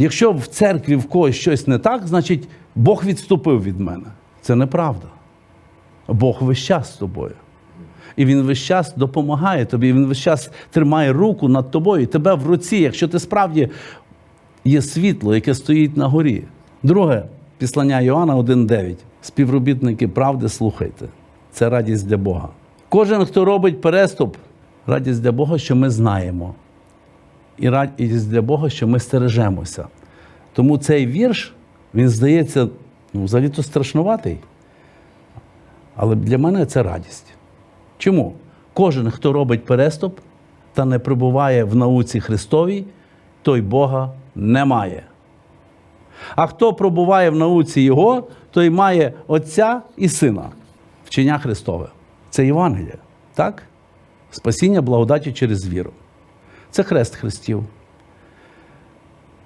Якщо в церкві в когось щось не так, значить Бог відступив від мене. Це неправда. Бог весь час з тобою. І він весь час допомагає тобі, він весь час тримає руку над тобою, і тебе в руці, якщо ти справді є світло, яке стоїть на горі. Друге, післання Йоанна 1,9. Співробітники правди, слухайте. Це радість для Бога. Кожен, хто робить переступ, радість для Бога, що ми знаємо. І радість для Бога, що ми стережемося. Тому цей вірш, він здається, ну, взагалі-то страшнуватий. Але для мене це радість. Чому? Кожен, хто робить переступ та не перебуває в науці Христовій, той Бога не має. А хто пробуває в науці Його, той має Отця і Сина, вчення Христове. Це Євангеліє, так? Спасіння благодаті через віру. Це хрест Христів.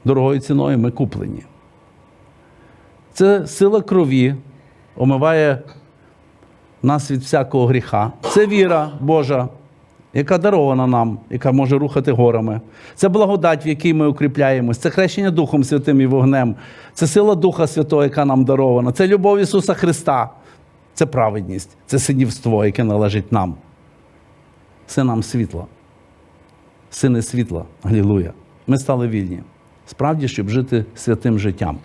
Дорогою ціною ми куплені. Це сила крові омиває нас від всякого гріха. Це віра Божа, яка дарована нам, яка може рухати горами. Це благодать, в якій ми укріпляємось. Це хрещення Духом Святим і вогнем. Це сила Духа Святого, яка нам дарована. Це любов Ісуса Христа. Це праведність, це синівство, яке належить нам. Синам світла. Сини світла. Алілуя. Ми стали вільні. Справді, щоб жити святим життям.